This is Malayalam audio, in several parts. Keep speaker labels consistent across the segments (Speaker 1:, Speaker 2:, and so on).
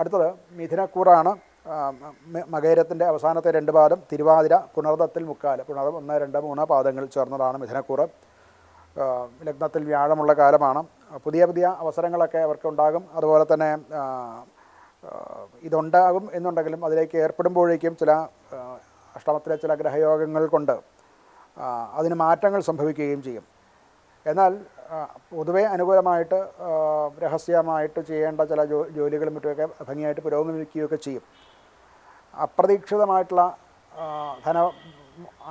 Speaker 1: അടുത്തത് മിഥുനക്കൂറാണ് മകേരത്തിന്റെ അവസാനത്തെ രണ്ട് പാദം തിരുവാതിര പുണർദത്തിൽ മുക്കാൽ. പുനർദം ഒന്ന് രണ്ട് മൂന്ന് പാദങ്ങൾ ചേർന്നതാണ് മിഥുനക്കൂറ്. ലഗ്നത്തിൽ വ്യാഴമുള്ള കാലമാണ്. പുതിയ പുതിയ അവസരങ്ങളൊക്കെ അവർക്ക് ഉണ്ടാകും അതുപോലെ തന്നെ ഇതുണ്ടാകും എന്നുണ്ടെങ്കിലും അതിലേക്ക് ഏർപ്പെടുമ്പോഴേക്കും ചില അഷ്ടമത്തിലെ ചില ഗ്രഹയോഗങ്ങൾ കൊണ്ട് അതിന് മാറ്റങ്ങൾ സംഭവിക്കുകയും ചെയ്യും. എന്നാൽ പൊതുവെ അനുകൂലമായിട്ട് രഹസ്യമായിട്ട് ചെയ്യേണ്ട ചില ജോ ജോലികളും മറ്റുമൊക്കെ ഭംഗിയായിട്ട് പുരോഗമിക്കുകയൊക്കെ ചെയ്യും. അപ്രതീക്ഷിതമായിട്ടുള്ള ധന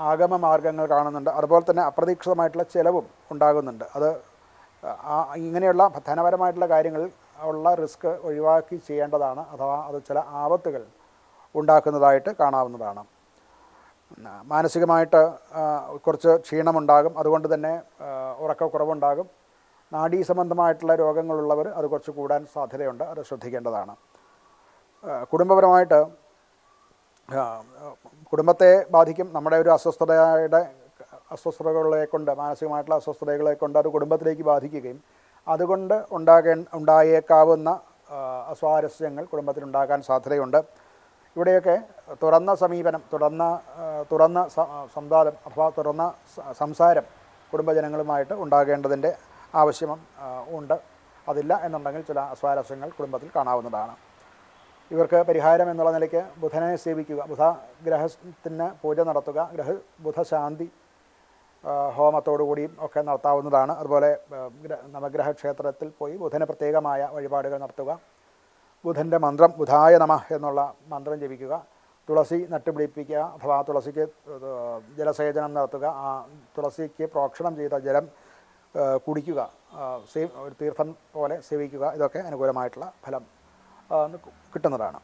Speaker 1: ആഗമ മാർഗങ്ങൾ കാണുന്നുണ്ട്. അതുപോലെ തന്നെ അപ്രതീക്ഷിതമായിട്ടുള്ള ചിലവും ഉണ്ടാകുന്നുണ്ട്. അത് ഇങ്ങനെയുള്ള ധനപരമായിട്ടുള്ള കാര്യങ്ങൾ ഉള്ള റിസ്ക് ഒഴിവാക്കി ചെയ്യേണ്ടതാണ്. അഥവാ അത് ചില ആപത്തുകൾ ഉണ്ടാക്കുന്നതായിട്ട് കാണാവുന്നതാണ്. മാനസികമായിട്ട് കുറച്ച് ക്ഷീണമുണ്ടാകും. അതുകൊണ്ട് തന്നെ ഉറക്കക്കുറവുണ്ടാകും. നാഡീ സംബന്ധമായിട്ടുള്ള രോഗങ്ങളുള്ളവർ അത് കുറച്ച് കൂടാൻ സാധ്യതയുണ്ട്. അത് ശ്രദ്ധിക്കേണ്ടതാണ്. കുടുംബപരമായിട്ട് കുടുംബത്തെ ബാധിക്കും. നമ്മുടെ ഒരു അസ്വസ്ഥതയുടെ അസ്വസ്ഥതകളെ കൊണ്ട് മാനസികമായിട്ടുള്ള അസ്വസ്ഥതകളെ കൊണ്ട് അത് കുടുംബത്തിലേക്ക് ബാധിക്കുകയും അതുകൊണ്ട് ഉണ്ടാകേ ഉണ്ടായേക്കാവുന്ന അസ്വാരസ്യങ്ങൾ കുടുംബത്തിലുണ്ടാകാൻ സാധ്യതയുണ്ട്. ഇവിടെയൊക്കെ തുറന്ന സമീപനം തുറന്ന തുറന്ന സംവാദം അഥവാ തുറന്ന സംസാരം കുടുംബജനങ്ങളുമായിട്ട് ഉണ്ടാകേണ്ടതിന്റെ ആവശ്യം ഉണ്ട്. അതില്ല എന്നുണ്ടെങ്കിൽ ചില അസ്വാരസ്യങ്ങൾ കുടുംബത്തിൽ കാണാവുന്നതാണ്. ഇവർക്ക് പരിഹാരം എന്നുള്ള നിലയ്ക്ക് ബുധനെ സേവിക്കുക ബുധ ഗ്രഹത്തിന് പൂജ നടത്തുക ഗ്രഹ ബുധശാന്തി ഹോമത്തോടുകൂടിയും ഒക്കെ നടത്താവുന്നതാണ്. അതുപോലെ നവഗ്രഹ ക്ഷേത്രത്തിൽ പോയി ബുധന് പ്രത്യേകമായ വഴിപാടുകൾ നടത്തുക. ബുധന്റെ മന്ത്രം ബുധായ നമ എന്നുള്ള മന്ത്രം ജപിക്കുക. തുളസി നട്ടുപിടിപ്പിക്കുക അഥവാ തുളസിക്ക് ജലസേചനം നടത്തുക. ആ തുളസിക്ക് പ്രോക്ഷണം ചെയ്ത ജലം കുടിക്കുക. സേവ് ഒരു തീർത്ഥം പോലെ സേവിക്കുക. ഇതൊക്കെ അനുകൂലമായിട്ടുള്ള ഫലം കിട്ടുന്നതാണ്.